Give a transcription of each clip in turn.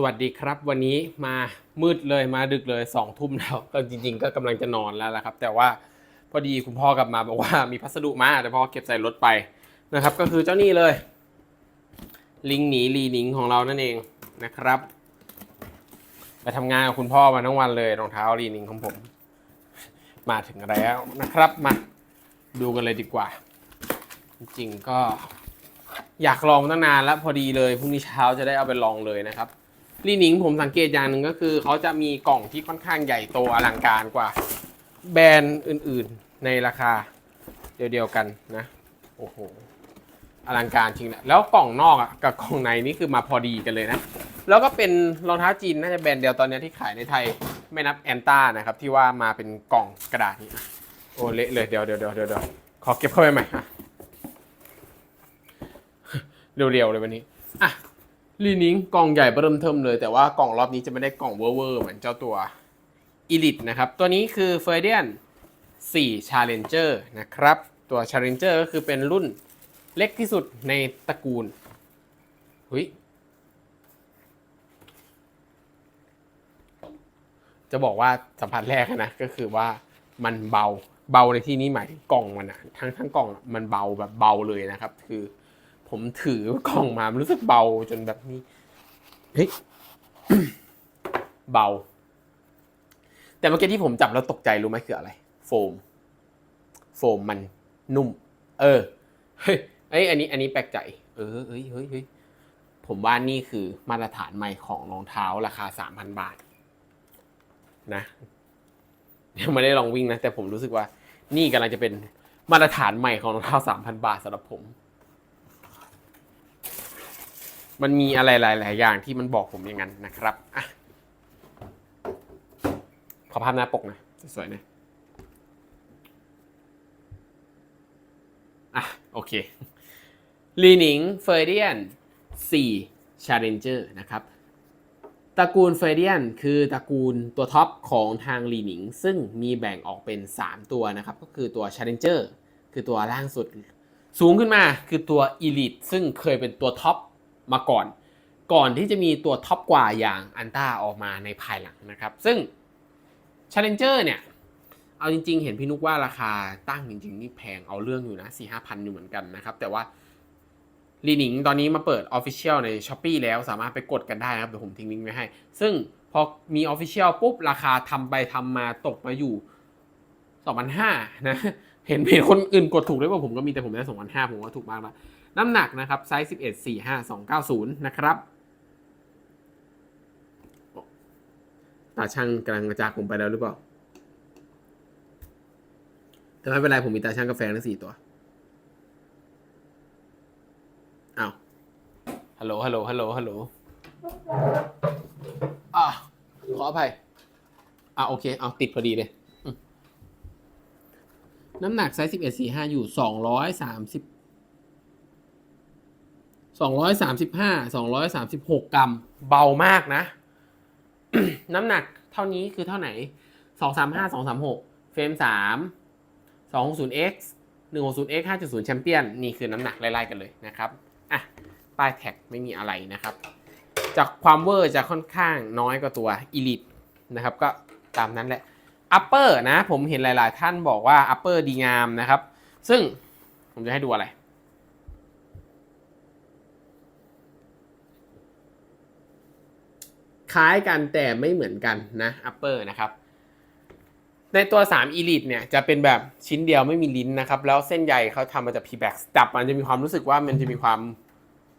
สวัสดีครับ วันนี้มามืดเลยมาดึกเลยสองทุ่มแล้วก็จริง ๆ ก็กำลังจะนอนแล้วละครับ แต่ว่าพอดีคุณพ่อกลับมาบอกว่ามีพัสดุมาแต่พ่อเก็บใส่รถไปนะครับ ก็คือเจ้านี่เลย ลิงหนีลีหนิงของเรานั่นเองนะครับไปทำงานกับคุณพ่อมาทั้งวันเลยรองเท้าลีหนิงของผม มาถึงแล้วนะครับมาดูกันเลยดีกว่า จริงๆก็อยากลองตั้งนานแล้วพอดีเลยพรุ่งนี้เช้าจะได้เอาไปลองเลยนะครับ ลีหนิงผมสังเกตอย่างหนึ่งก็คือ เขาจะมีกล่องที่ค่อนข้างใหญ่โตอลังการกว่า แบรนด์อื่นๆในราคาเดียวๆกันนะ โอ้โหอลังการจริงนะแล้วกล่องนอกอะกับกล่องในนี่คือมาพอดีกันเลยนะ แล้วก็เป็นรองเท้าจีนน่าจะแบรนด์เดียวตอนนี้ที่ขายในไทยไม่นับแอนต้านะครับ ที่ว่ามาเป็นกล่องกระดาษนี่โอ้เละเลยเดี๋ยวเดี๋ยวเดี๋ยวเดี๋ยวขอเก็บเข้าไปใหม่อะเร็วๆเลยวันนี้อะ ลีนิงกล่องใหญ่เริ่มเทิมเลย แต่ว่ากล่องรอบนี้จะไม่ได้กล่องเวอร์ๆเหมือนเจ้าตัว Elite นะครับ ตัวนี้คือ f e r d i a n 4 Challenger นะครับ ตัว Challenger ก็คือเป็นรุ่นเล็กที่สุดในตระกูลหุยจะบอกว่าสัมผัสแรกนะก็คือว่ามันเบาเบาในที่นี้หมายถึงกล่องมันอะทั้งทั้งกล่องมันเบาแบบเบาเลยนะครับ คือ ผมถือกล่องมามันรู้สึกเบาจนแบบนี้เฮ้ยเบา แต่เมื่อกี้ที่ผมจับแล้วตกใจรู้ไหมคืออะไร โฟม โฟมมันนุ่ม เออเฮ้ยเอ้ยอันนี้ อันนี้แปลกใจ เออเฮ้ยเฮ้ยเฮ้ยผมว่านี่คือมาตรฐานใหม่ของรองเท้าราคาสามพันบาท นะยังไม่ได้ลองวิ่งนะ แต่ผมรู้สึกว่า นี่กำลังจะเป็นมาตรฐานใหม่ของรองเท้าสามพันบาทสำหรับผม มันมีอะไรหลาย ๆ อย่างที่มันบอกผมอย่างนั้นนะครับอะขอภาพหน้าปกนะสวยๆหนะอะโอเคลีหนิงเฟอร์เดียน4 Challenger นะครับตระกูลเฟรเดียนคือตระกูลตัวท็อปของทางลีหนิงซึ่งมีแบ่งออกเป็น 3 ตัวนะครับ ก็คือตัว Challenger คือตัวล่างสุด สูงขึ้นมาคือตัว Elite ซึ่งเคยเป็นตัวท็อป มาก่อน ก่อนที่จะมีตัวท็อปกว่าอย่างอันต้าออกมาในภายหลังนะครับ ซึ่ง Challenger เนี่ยเอาจริง ๆ เห็นพี่นุกว่าราคาตั้งจริง ๆ นี่แพงเอาเรื่องอยู่นะ4 5พันอยู่เหมือนกันนะครับ แต่ว่าลีนิงตอนนี้มาเปิด Official ใน s h อ p e e แล้วสามารถไปกดกันได้นะครับ เดี๋ยวผมทิ้งลิงก์ไว้ให้ ซึ่งพอมี Official ปุ๊บ ราคาทำไปทำมาตกมาอยู่ 2,500นะ เห็นเพจคนอื่นกดถูกด้วยว่าผมก็มีแต่ผมได้2,500ผมว่าถูกมากแล้วน้ำหนักนะครับไซส์11 4 5 2 9 0นย์นะครับตาช่างกำลังกระจากผมไปแล้วหรือเปล่าแต่ไม่เป็นไรผมมีตาช่างกาแฟทั้งสี่ตัวอ้าวฮัลโหลฮัลโหลฮัลโหลฮัลโหลอะขออภัยอะโอเคเอาติดพอดีเลย น้ำหนักไซส์สิบเอ็ดสี่ห้าอยู่สองร้อยสามสิบสองร้อยสามสิบห้าสองร้อยสามสิบหกกรัม เบามากนะ น้ำหนักเท่านี้คือเท่าไหนสองสามห้าสองสามหกเฟรมสามสองศูนย์ x หนึ่งหกศูนย์ x ห้าจุดศูนย์แชมเปี้ยน นี่คือน้ำหนักไล่ๆกันเลยนะครับอะป้ายแท็กไม่มีอะไรนะครับ จากความเวอร์จะค่อนข้างน้อยกว่าตัว Elite นะครับ ก็ตามนั้นแหละ Upper นะ ผมเห็นหลาย ๆ ท่านบอกว่า Upper ดีงามนะครับ ซึ่งผมจะให้ดูอะไร คล้ายกันแต่ไม่เหมือนกันนะ Upper นะครับ ในตัว 3 Elite เนี่ยจะเป็นแบบชิ้นเดียวไม่มีลิ้นนะครับ แล้วเส้นใยเขาทำมาจาก P-Back จับมันจะมีความรู้สึกว่ามันจะมีความ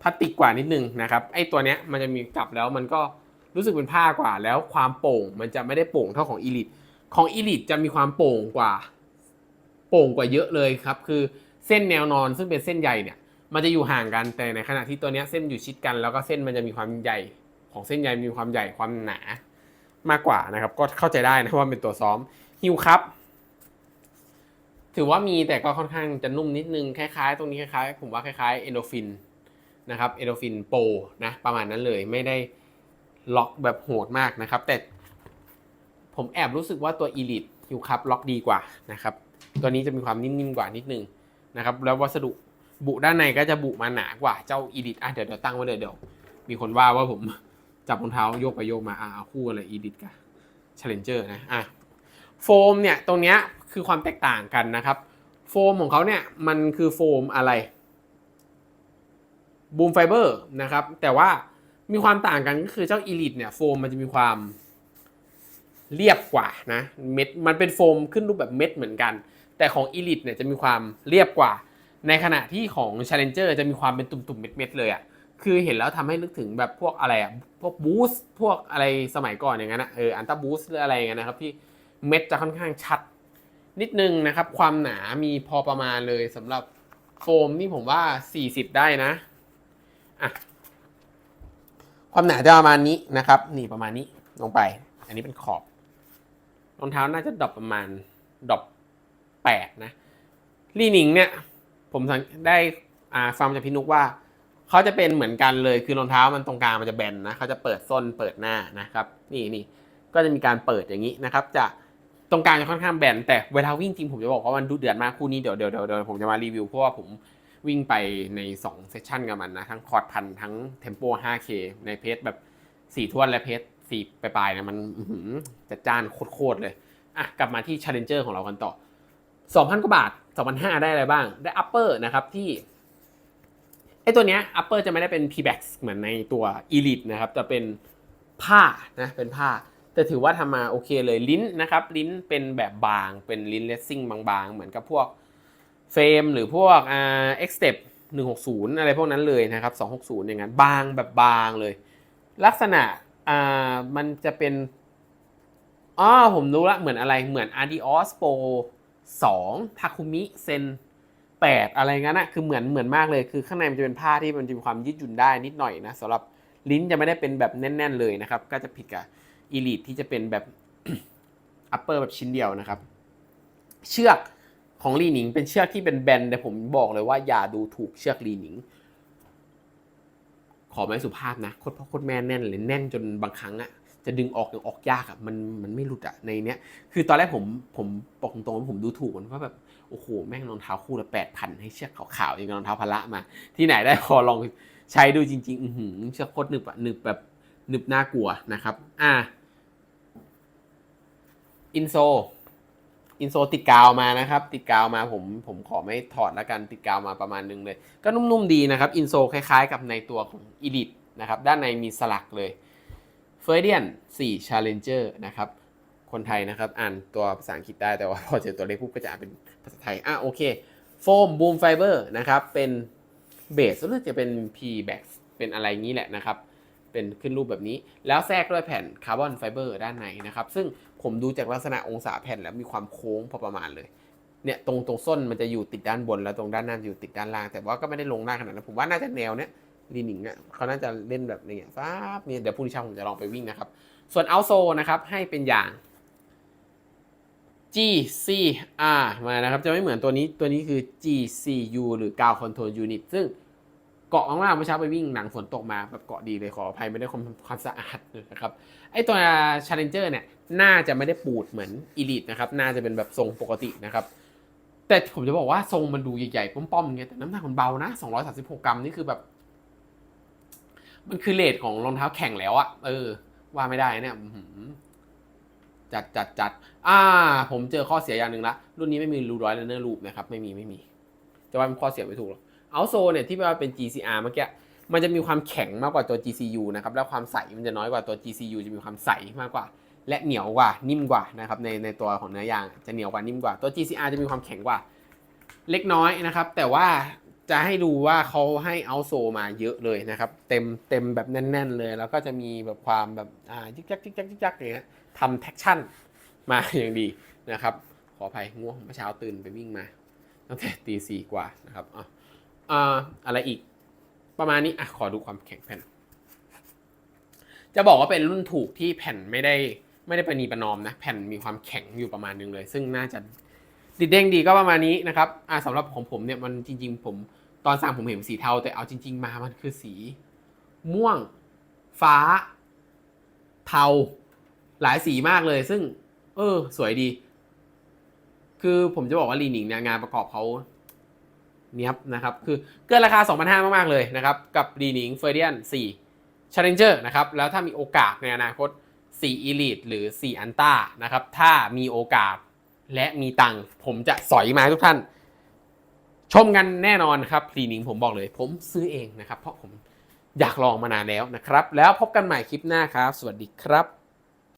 พลาสติกกว่านิดนึงนะครับไอตัวเนี้ยมันจะมีจับแล้วมันก็รู้สึกเป็นผ้ากว่า แล้วความโป่งมันจะไม่ได้โป่งเท่าของ Elite ของ Elite จะมีความโป่งกว่า โป่งกว่าเยอะเลยครับ คือเส้นแนวนอนซึ่งเป็นเส้นใยเนี่ย มันจะอยู่ห่างกันแต่ในขณะที่ตัวเนี้ยเส้นอยู่ชิดกัน แล้วก็เส้นมันจะมีความใหญ่ ของเส้นใยมีความใหญ่ความหนามากกว่านะครับ ก็เข้าใจได้นะว่าเป็นตัวซ้อมฮิวครับถือว่ามีแต่ก็ค่อนข้างจะนุ่มนิดนึงคล้ายๆ ตรงนี้คล้ายๆผมว่าคล้ายๆเอนโดฟินนะครับเอนโดฟินโปนะประมาณนั้นเลยไม่ได้ล็อกแบบโหดมากนะครับ แต่ ผมแอบรู้สึกว่าตัว Elite ฮิวครับล็อกดีกว่านะครับ ตัวนี้จะมีความนิ่มๆกว่านิดนึงนะครับ แล้ววัสดุบุด้านในก็จะบุมาหนากว่าเจ้า Elite อะเดี๋ยวเดี๋ยวตั้งไว้เลยเดี๋ยว มีคนว่าว่าผมจับรองเท้าโยกไปโยกมาอ่าคู่อะไรอีดิทกับ Challenger นะอะโฟมเนี่ยตรงเนี้ยคือความแตกต่างกันนะครับ โฟมของเขาเนี่ยมันคือโฟมอะไรบูมไฟเบอร์นะครับแต่ว่ามีความต่างกันก็คือเจ้า Elite เนี่ยโฟมมันจะมีความ เรียบกว่านะเม็ดมันเป็นโฟมขึ้นรูปแบบเม็ดเหมือนกัน แต่ของ Elite เนี่ยจะมีความเรียบกว่า ในขณะที่ของ Challenger จะมีความเป็นตุ่มๆเม็ดๆเลยอะ่ะคือเห็นแล้วทำให้นึกถึงแบบพวกอะไรอะ่ะพวกบูสต์พวกอะไรสมัยก่อนอย่างนั้นนะเอออันต้าบูสต์หรืออะไรอย่างเงี้ยนะครับที่เม็ดจะค่อนข้างชัด นิดนึงนะครับ ความหนามีพอประมาณเลยสำหรับโฟมนี่ผมว่า 40 ได้นะอะความหนาจะประมาณนี้นะครับ นี่ประมาณนี้ลงไป อันนี้เป็นขอบ รองเท้าน่าจะดรอปประมาณดรอปแปดนะลีนิงเนี่ยผมได้อ่าฟังจากพี่นุกว่าเขาจะเป็นเหมือนกันเลยคือรองเท้ามันตรงกลางมันจะแบนนะเขาจะเปิดส้นเปิดหน้านะครับ นี่นี่ก็จะมีการเปิดอย่างนี้นะครับ จะตรงกลางจะค่อนข้างแบนแต่เวลาวิ่งจริงผมจะบอกว่ามันดูเดือดมากคู่นี้เดี๋ยวเดี๋ยวเดี๋ยวผมจะมารีวิวเพราะว่าผมวิ่งไปใน2เซสชันกับมันนะ ทั้งคอร์ดพันทั้งเทมโป 5K ในเพจแบบ4ทวนและเพจ 4ปลายๆเนี่ยมันจัดจ้านโคตรเลยอะกลับมาที่ Challenger ของเรากันต่อ 2,000 กว่าบาท 2,500 ได้อะไรบ้าง ได้ upper นะครับที่ไอตัวเนี้ย upper จะไม่ได้เป็น p-bax เหมือนในตัว elite นะครับจะเป็นผ้านะเป็นผ้า แต่ถือว่าทำมาโอเคเลยลิ้นนะครับ ลิ้นเป็นแบบบางเป็นลิ้นเลสซิ่งบางๆ เหมือนกับพวกเฟรมหรือพวกอ่า x step 160อะไรพวกนั้นเลยนะครับ260อย่างนั้นบางแบบบางเลย ลักษณะ อ่ามันจะเป็นอ๋อผมรู้ละเหมือนอะไรเหมือน Adios Pro 2 Takumi Sen 8 อะไรงั้นอะคือเหมือนเหมือนมากเลยคือข้างในมันจะเป็นผ้าที่มันจะมีความยืดหยุ่นได้นิดหน่อยนะสำหรับลิ้นจะไม่ได้เป็นแบบแน่น ๆ เลยนะครับ ก็จะผิดกับ Elite ที่จะเป็นแบบ upper แบบชิ้นเดียวนะครับ เชือกของลีหนิงเป็นเชือกที่เป็นแบนแต่ผมบอกเลยว่าอย่าดูถูกเชือกลีหนิง ขอไม่สุภาพนะโคตรพ่อโคตรแม่แน่นเลยแน่นจนบางครั้งอะจะดึงออกยังออกยากอะมันมันไม่หลุดอะในเนี้ยคือตอนแรกผมผมบอกตรงๆว่าผมดูถูกมันว่าแบบโอ้โหแม่งรองเท้าคู่ละแปดพันให้เชือกขาวๆอย่างรองเท้าพละมา ที่ไหนได้พอลองใช้ดูจริงๆอือเชือกโคตรหนึบอะหนึบแบบหนึบน่ากลัวนะครับ อะอินโซ อินโซติดกาวมานะครับ ติดกาวมาผมผมขอไม่ถอดล้วกันติดกาวมาประมาณนึงเลย ก็นุ่มๆดีนะครับอินโซคล้ายๆ กับในตัวของ Elite นะครับด้านในมีสลักเลย f e r d i a n 4 Challenger นะครับคนไทยนะครับอ่านตัวภาษาอังกฤษได้แต่ว่าพอเจอตัวเลขปุ๊บก็จะอ่านเป็นภาษาไทยอะโอเคโฟมบูมไฟเบอร์นะครับเป็นเบสรู้สึกจะเป็น P back เป็นอะไรงี้แหละนะครับ เป็นขึ้นรูปแบบนี้ แล้วแทรกด้วยแผ่นคาร์บอนไฟเบอร์ด้านในนะครับ ซึ่งผมดูจากลักษณะองศาแผ่นแล้วมีความโค้งพอประมาณเลย เนี่ยตรงตรงส้นมันจะอยู่ติดด้านบนแล้วตรงด้านหน้าจะอยู่ติดด้านล่าง แต่ว่าก็ไม่ได้ลงหน้าขนาดนั้นผมว่าน่าจะแนวเนี้ยลีนิงอะเขาน่าจะเล่นแบบนี้ฟ้าบเนี่ยเดี๋ยวพรุ่งนี้เช้าผมจะลองไปวิ่งนะครับ ส่วนเอาโซนะครับให้เป็นอย่าง GCR มานะครับ จะไม่เหมือนตัวนี้ตัวนี้คือ GCU หรือ Ground Control Unit ซึ่ง เกาะมากๆเมื่อเช้าไปวิ่งหนังฝนตกมาแบบเกาะดีเลยขออภัยไม่ได้ความความสะอาดนะครับไอตัว Challenger เนี่ยน่าจะไม่ได้ปูดเหมือน Elite นะครับน่าจะเป็นแบบทรงปกตินะครับแต่ผมจะบอกว่าทรงมันดูใหญ่ๆป้อมๆอย่างเงี้ยแต่น้ำหนักมันเบานะ236 กรัมนี่คือแบบ มันคือเลทของรองเท้าแข่งแล้วอะเออ ว่าไม่ได้เนี่ยจัดจัดจัดอ่า ผมเจอข้อเสียอย่างหนึ่งละรุ่นนี้ไม่มีรูร้อยเลเนอร์รูปนะครับ ไม่มีไม่มี จะว่าเป็นข้อเสียไม่ถูกหรอก เอาโซเนี่ยที่ว่าเป็น GCR เมื่อกี้มันจะมีความแข็งมากกว่าตัว GCU นะครับแล้วความใสมันจะน้อยกว่าตัว GCU จะมีความใสมากกว่า และเหนียวกว่านิ่มกว่านะครับในในตัวของเนื้อยางจะเหนียวกว่านิ่มกว่าตัว GCR จะมีความแข็งกว่า เล็กน้อยนะครับ แต่ว่าจะให้ดูว่าเขาให้เอาโซมาเยอะเลยนะครับเต็มเต็มแบบแน่น ๆ เลย แล้วก็จะมีแบบความแบบอ่าจิกจักจิกจักจิกจักอย่างเงี้ยทำแท็กชั่นมาอย่างดีนะครับขออภัยง่วงเมื่อเช้าตื่นไปวิ่งมาตั้งแต่ตีสี่กว่านะครับอ่ อ่าอะไรอีก ประมาณนี้อะขอดูความแข็งแผ่น จะบอกว่าเป็นรุ่นถูกที่แผ่นไม่ได้ไม่ได้ประนีประนอมนะ แผ่นมีความแข็งอยู่ประมาณนึงเลย ซึ่งน่าจะดิดเด้งดีก็ประมาณนี้นะครับอ่าสำหรับของผมเนี่ยมันจริง ๆ ผมตอนสั่งผมเห็นสีเทา แต่เอาจริง ๆ มามันคือสี ม่วง ฟ้า เทา หลายสีมากเลย ซึ่ง เออ สวยดี คือผมจะบอกว่าลีนิงเนี่ยงานประกอบเขา เนี้ยบนะครับ คือเกินราคา 2,500 มาก ๆ เลยนะครับ กับลีนิงเฟอร์เดียน4 Challenger นะครับ แล้วถ้ามีโอกาสในอนาคต 4 Elite หรือ 4 อันต้านะครับ ถ้ามีโอกาสและมีตังค์ผมจะสอยมาทุกท่าน ชมกันแน่นอนครับคลินิกผมบอกเลย ผมซื้อเองนะครับ เพราะผมอยากลองมานานแล้วนะครับ แล้วพบกันใหม่คลิปหน้าครับ สวัสดีครับ